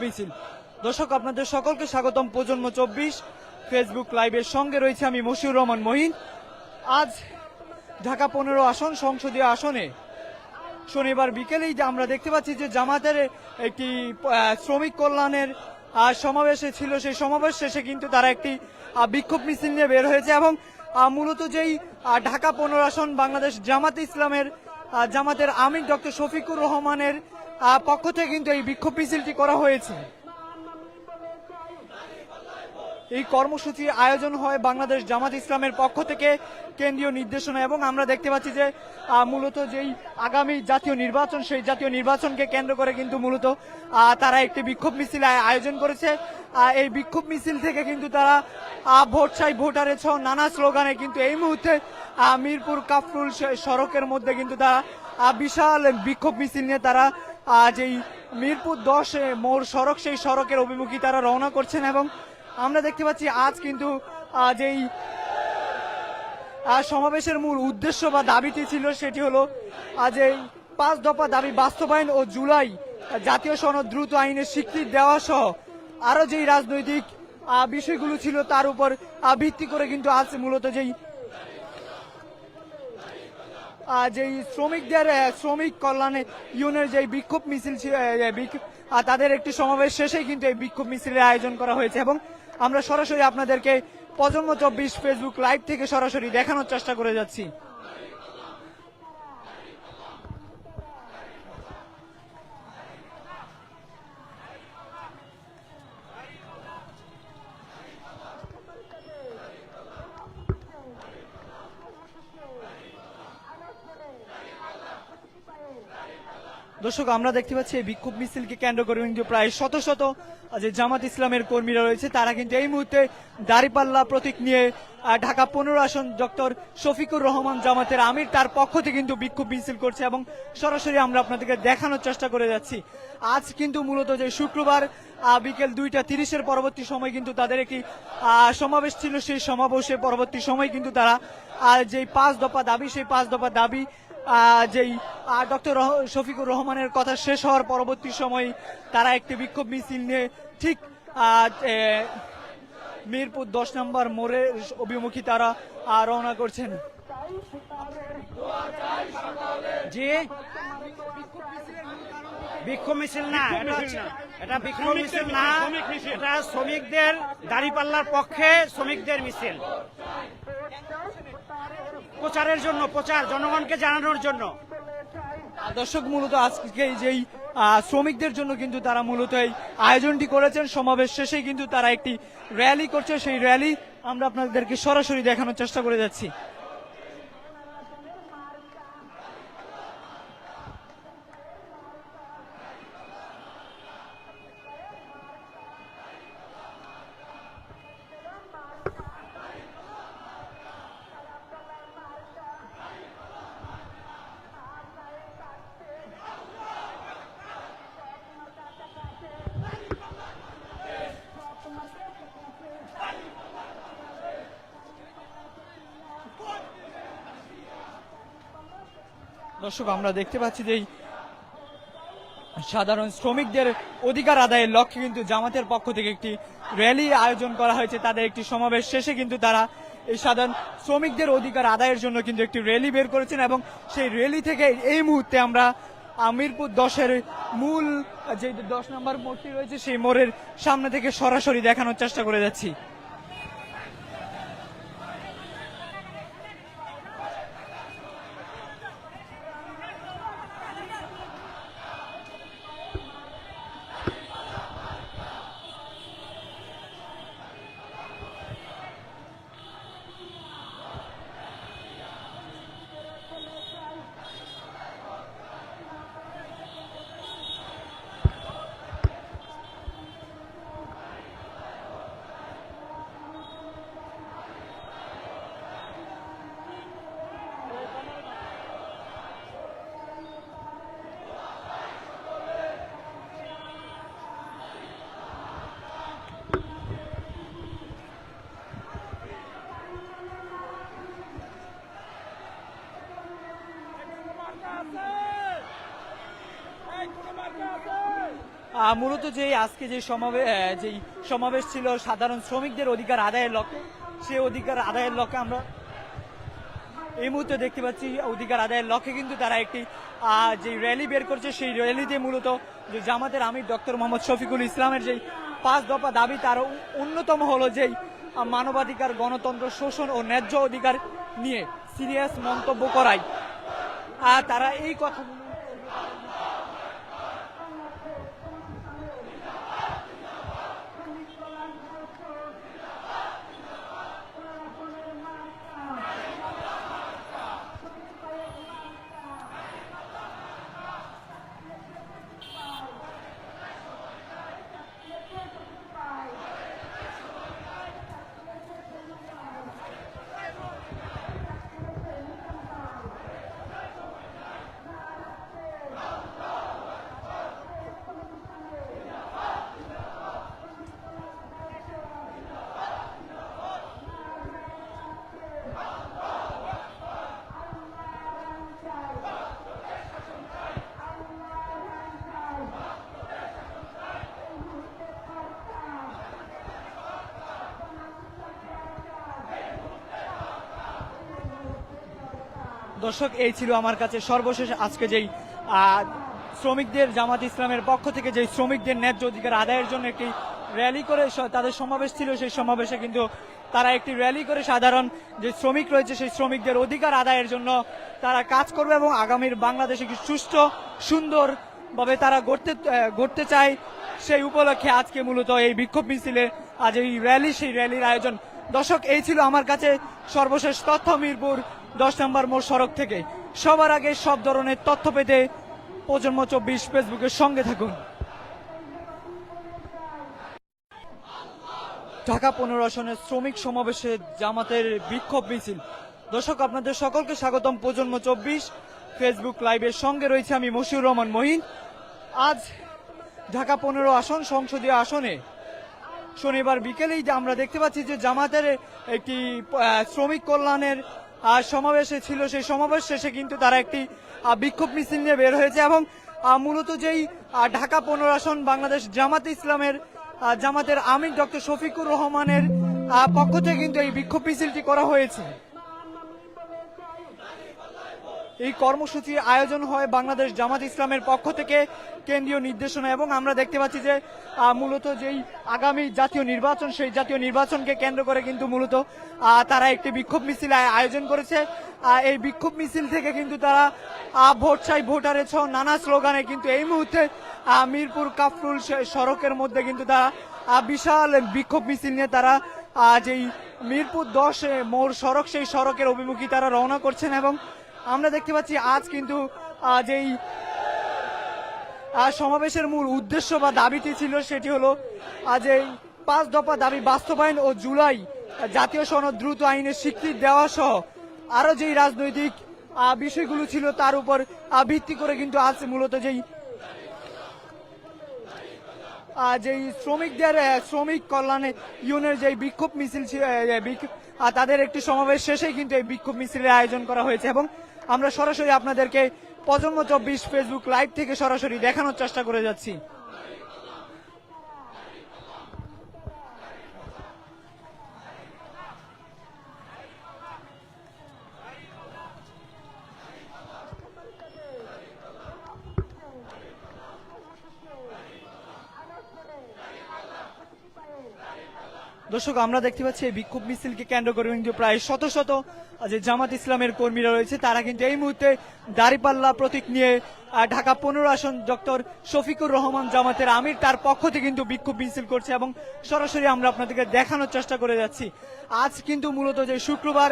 মিছিল দর্শক, আপনাদের সকলকে স্বাগতম প্রজন্ম চব্বিশ। ফেসবুক লাইভের সঙ্গে রয়েছে আমি মশিউর রহমান মহিন। আজ ঢাকা পনেরো আসন, সংসদীয় আসনে। শনিবার বিকেলেই আমরা দেখতে পাচ্ছি যে জামাতের একটি শ্রমিক কল্যাণের সমাবেশে ছিল, সেই সমাবেশ শেষে কিন্তু তারা একটি বিক্ষোভ মিছিল নিয়ে বের হয়েছে এবং মূলত যেই ঢাকা পনেরো আসন বাংলাদেশ জামাত ইসলামের জামাতের আমির ডক্টর শফিকুর রহমানের পক্ষ থেকে কিন্তু এই বিক্ষোভ মিছিলটি করা হয়েছে। এই কর্মসূচি আয়োজন হয় বাংলাদেশ জামাত ইসলামের পক্ষ থেকে কেন্দ্রীয় নির্দেশনা এবং আমরা দেখতে পাচ্ছি যে মূলত যেই আগামী জাতীয় নির্বাচন, সেই জাতীয় নির্বাচনকে কেন্দ্র করে কিন্তু মূলত তারা একটি বিক্ষোভ মিছিল আয়োজন করেছে। এই বিক্ষোভ মিছিল থেকে কিন্তু তারা ভোট চাই ভোটারে ছ নানা স্লোগানে কিন্তু এই মুহূর্তে মিরপুর কাফরুল সড়কের মধ্যে কিন্তু তারা বিশাল বিক্ষোভ মিছিল নিয়ে তারা আহ, এই মিরপুর দশ মোড় সড়ক সেই সড়কের অভিমুখী তারা রওনা করছেন এবং আমরা দেখতে পাচ্ছি আজ কিন্তু আজ এই সমাবেশের মূল উদ্দেশ্য বা দাবিটি ছিল সেটি হলো আজ এই পাঁচ দফা দাবি বাস্তবায়ন ও জুলাই জাতীয় সনদ দ্রুত আইনের স্বীকৃতি দেওয়া সহ আরও যেই রাজনৈতিক বিষয়গুলো ছিল তার উপর ভিত্তি করে কিন্তু আজ মূলত যেই যেই শ্রমিকদের শ্রমিক কল্যাণে ইউনের যে বিক্ষোভ মিছিল তাদের একটি সমাবেশ শেষেই কিন্তু এই বিক্ষোভ মিছিলের আয়োজন করা হয়েছে এবং আমরা সরাসরি আপনাদেরকে প্রজন্ম চব্বিশ ফেসবুক লাইভ থেকে সরাসরি দেখানোর চেষ্টা করে যাচ্ছি। দর্শক, আমরা দেখতে পাচ্ছি এই বিক্ষোভ মিছিলকে কেন্দ্র করে কিন্তু প্রায় শত শত যে জামাত ইসলামের কর্মীরা রয়েছে, তারা কিন্তু এই মুহূর্তে দাঁড়িপাল্লা প্রতীক নিয়ে ঢাকা পনেরো আসন ডক্টর শফিকুর রহমান জামাতের আমির তার পক্ষ থেকে কিন্তু বিক্ষোভ মিছিল করছে এবং সরাসরি আমরা আপনাদেরকে দেখানোর চেষ্টা করে যাচ্ছি। আজ কিন্তু মূলত যে শুক্রবার বিকেল দুইটা তিরিশের পরবর্তী সময় কিন্তু তাদের একটি সমাবেশ ছিল। সেই সমাবেশের পরবর্তী সময় কিন্তু তারা যেই পাঁচ দফা দাবি, সেই পাঁচ দফা দাবি যেই ডক্টর শফিকুর রহমানের কথা শেষ হওয়ার পরবর্তী সময় তারা একটি বিক্ষোভ মিছিল নিয়ে ঠিক মিরপুর দশ নম্বর মোড়ে অভিমুখী তারা রওনা করছেন। জি? বিক্ষোভ মিছিল না এটা এটা বিক্ষোভ মিছিল না এটা শ্রমিকদের দাঁড়িপাল্লার পক্ষে শ্রমিকদের মিছিল। প্রচারের জন্য, প্রচার জনগণকে জানানোর জন্য। দর্শক, মূলত আজকে যেই শ্রমিকদের জন্য কিন্তু তারা মূলত এই আয়োজনটি করেছেন। সমাবেশ শেষে কিন্তু তারা একটি র্যালি করছে। সেই র্যালি আমরা আপনাদেরকে সরাসরি দেখানোর চেষ্টা করে যাচ্ছি। দর্শক, আমরা দেখতে পাচ্ছি যে সাধারণ শ্রমিকদের অধিকার আদায়ের লক্ষ্যে কিন্তু জামাতের পক্ষ থেকে একটি র্যালি আয়োজন করা হয়েছে। তাদের একটি সমাবেশ শেষে কিন্তু তারা এই সাধারণ শ্রমিকদের অধিকার আদায়ের জন্য কিন্তু একটি র্যালি বের করেছেন এবং সেই র্যালি থেকে এই মুহূর্তে আমরা আমিরপুর দশের মূল যে দশ নম্বর মোড়টি রয়েছে, সেই মোড়ের সামনে থেকে সরাসরি দেখানোর চেষ্টা করে যাচ্ছি। মূলত যে আজকে যে সমাবেশ যেই সমাবেশ ছিল সাধারণ শ্রমিকদের অধিকার আদায়ের লক্ষ্যে সেই অধিকার আদায়ের লক্ষ্যে আমরা এই মুহূর্তে দেখতে পাচ্ছি অধিকার আদায়ের লক্ষ্যে কিন্তু তারা একটি যে র্যালি বের করছে, সেই র্যালিতে মূলত যে জামাতের আমির ডক্টর মোহাম্মদ শফিকুল ইসলামের যেই পাঁচ দফা দাবি তার অন্যতম হলো যেই মানবাধিকার, গণতন্ত্র, শোষণ ও ন্যায্য অধিকার নিয়ে সিরিয়াস মন্তব্য করাই। আর তারা এই কথাগুলো দর্শক, এই ছিল আমার কাছে সর্বশেষ আজকে যেই শ্রমিকদের, জামাত ইসলামের পক্ষ থেকে যেই শ্রমিকদের ন্যায্য অধিকার আদায়ের জন্য একটি র্যালি করে তাদের সমাবেশ ছিল, সেই সমাবেশে কিন্তু তারা একটি র্যালি করে সাধারণ যে শ্রমিক রয়েছে, সেই শ্রমিকদের অধিকার আদায়ের জন্য তারা কাজ করবে এবং আগামীর বাংলাদেশে একটি সুষ্ঠু সুন্দর ভাবে তারা গড়তে গড়তে চায়। সেই উপলক্ষে আজকে মূলত এই বিক্ষোভ মিছিলে আজ এই র্যালি, সেই র্যালির আয়োজন। দর্শক, এই ছিল আমার কাছে সর্বশেষ তথ্য মিরপুর দশ নম্বর মোড় সড়ক থেকে। সবার আগে সব ধরনের তথ্য পেতে প্রজন্ম চব্বিশ ফেসবুকের সঙ্গে থাকুন। ঢাকা পনেরো আসনের শ্রমিক সমাবেশে জামাতের বিক্ষোভ মিছিল। দর্শক, আপনাদের সকলকে স্বাগতম প্রজন্ম চব্বিশ। ফেসবুক লাইভের সঙ্গে রয়েছে আমি মশিউর রহমান মহিন। আজ ঢাকা পনেরো আসন সংসদীয় আসনে। শনিবার বিকেলেই আমরা দেখতে পাচ্ছি যে জামাতের একটি শ্রমিক কল্যাণের সমাবেশে ছিল, সেই সমাবেশ শেষে কিন্তু তারা একটি বিক্ষোভ মিছিল নিয়ে বের হয়েছে এবং মূলত যেই ঢাকা পুনরাসন বাংলাদেশ জামাত ইসলামের জামাতের আমির ডক্টর শফিকুর রহমানের পক্ষ থেকে কিন্তু এই বিক্ষোভ মিছিলটি করা হয়েছে। এই কর্মসূচির আয়োজন হয় বাংলাদেশ জামাত ইসলামের পক্ষ থেকে কেন্দ্রীয় নির্দেশনা এবং আমরা দেখতে পাচ্ছি যে মূলত যেই আগামী জাতীয় নির্বাচন, সেই জাতীয় নির্বাচনকে কেন্দ্র করে কিন্তু মূলত তারা একটি বিক্ষোভ মিছিল আয়োজন করেছে। এই বিক্ষোভ মিছিল থেকে কিন্তু তারা ভোট চাই ভোটারে ছ নানা স্লোগানে কিন্তু এই মুহূর্তে মিরপুর কাফরুল সড়কের মধ্যে কিন্তু তারা বিশাল বিক্ষোভ মিছিল নিয়ে তারা যেই মিরপুর দশ মোড় সড়ক, সেই সড়কের অভিমুখী তারা রওনা করছেন এবং আমরা দেখতে পাচ্ছি আজ কিন্তু যেই সমাবেশের মূল উদ্দেশ্য বা দাবিটি ছিল সেটি হলো, আজ এই পাঁচ দফা দাবি বাস্তবায়ন ও জুলাই জাতীয় সনদ দ্রুত আইনের স্বীকৃতি দেওয়া সহ আরও যেই রাজনৈতিক বিষয়গুলো ছিল তার উপর ভিত্তি করে কিন্তু আজ মূলত যেই যেই শ্রমিকদের শ্রমিক কল্যাণে ইউনের যে বিক্ষোভ মিছিল তাদের একটি সমাবেশ শেষে কিন্তু এই বিক্ষোভ মিছিলের আয়োজন করা হয়েছে এবং আমরা সরাসরি আপনাদেরকে প্রজন্ম চব্বিশ ফেসবুক লাইভ থেকে সরাসরি দেখানোর চেষ্টা করে যাচ্ছি। দর্শক, আমরা দেখতে পাচ্ছি এই বিক্ষোভ মিছিলকে কেন্দ্র করে কিন্তু প্রায় শত শত যে জামাত ইসলামের কর্মীরা রয়েছে, তারা কিন্তু এই মুহূর্তে দাড়িপাল্লা প্রতীক নিয়ে ঢাকা পনেরো আসন ডক্টর শফিকুর রহমান জামাতের আমির তার পক্ষ থেকে কিন্তু বিক্ষোভ মিছিল করছে এবং সরাসরি আমরা আপনাদেরকে দেখানোর চেষ্টা করে যাচ্ছি। আজ কিন্তু মূলত যে শুক্রবার